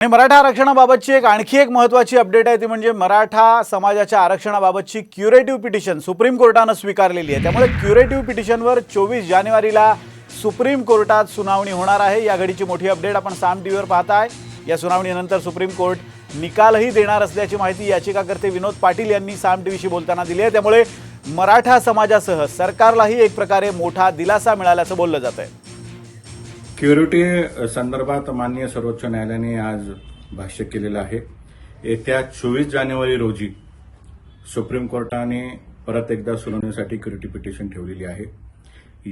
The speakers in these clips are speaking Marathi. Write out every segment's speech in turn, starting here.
आणि मराठा आरक्षणाबाबतची एक आणखी एक महत्त्वाची अपडेट आहे ती म्हणजे मराठा समाजाच्या आरक्षणाबाबतची क्युरेटिव्ह पिटिशन सुप्रीम कोर्टानं स्वीकारलेली आहे. त्यामुळे क्युरेटिव्ह पिटिशनवर चोवीस जानेवारीला सुप्रीम कोर्टात सुनावणी होणार आहे. या घडीची मोठी अपडेट आपण साम टीव्हीवर पाहताय. या सुनावणीनंतर सुप्रीम कोर्ट निकालही देणार असल्याची माहिती याचिकाकर्ते विनोद पाटील यांनी साम टीव्हीशी बोलताना दिली आहे. त्यामुळे मराठा समाजासह सरकारलाही एक प्रकारे मोठा दिलासा मिळाल्याचं बोललं जात आहे क्युरिटी संदर्भात माननीय सर्वोच्च न्यायालयाने आज भाष्य केलेलं आहे. येत्या चोवीस जानेवारी रोजी सुप्रीम कोर्टाने परत एकदा सुनावणीसाठी क्युरिटी पिटिशन ठेवलेली आहे.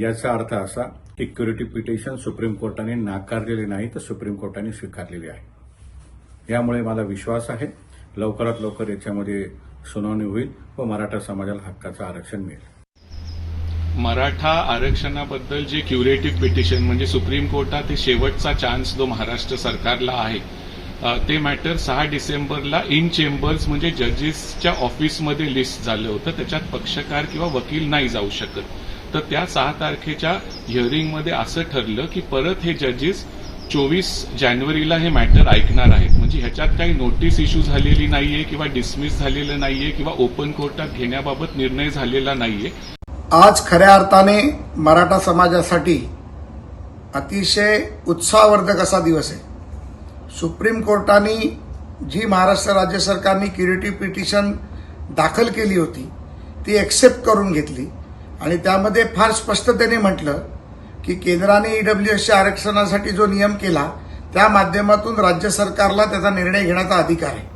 याचा अर्थ असा की क्युरिटी पिटिशन सुप्रीम कोर्टाने नाकारलेले नाही तर सुप्रीम कोर्टाने स्वीकारलेली आहे. यामुळे मला विश्वास आहे लवकरात लवकर याच्यामध्ये सुनावणी होईल व मराठा समाजाला हक्काचं आरक्षण मिळेल. मराठा आरक्षणाबद्दल जे क्युरेटिव्ह पिटिशन म्हणजे सुप्रीम कोर्टात शेवटचा चान्स जो महाराष्ट्र सरकारला आहे ते मॅटर सहा डिसेंबरला इन चेंबर्स म्हणजे जजेसच्या ऑफिसमध्ये लिस्ट झालं होतं. त्याच्यात पक्षकार किंवा वकील नाही जाऊ शकत. तर त्या सहा तारखेच्या हिअरिंगमध्ये असं ठरलं की परत हे जजेस चोवीस जानेवारीला हे मॅटर ऐकणार आहेत. म्हणजे ह्याच्यात काही नोटीस इश्यू झालेली नाहीये किंवा डिसमिस झालेलं नाहीये किंवा ओपन कोर्टात घेण्याबाबत निर्णय झालेला नाहीये. आज खऱ्या अर्थाने मराठा समाजासाठी अतिशय उत्साहवर्धक असा दिवस आहे. सुप्रीम कोर्टाने जी महाराष्ट्र राज्य सरकारने क्युरेटिव्ह पिटिशन दाखल केली होती ती एक्सेप्ट करून घेतली. आणि त्यामध्ये फार स्पष्टतेने म्हटलं की केंद्राने ईडब्ल्यूएसच्या आरक्षणासाठी जो नियम केला त्या माध्यमातून राज्य सरकारला त्याचा निर्णय घेण्याचा अधिकार आहे.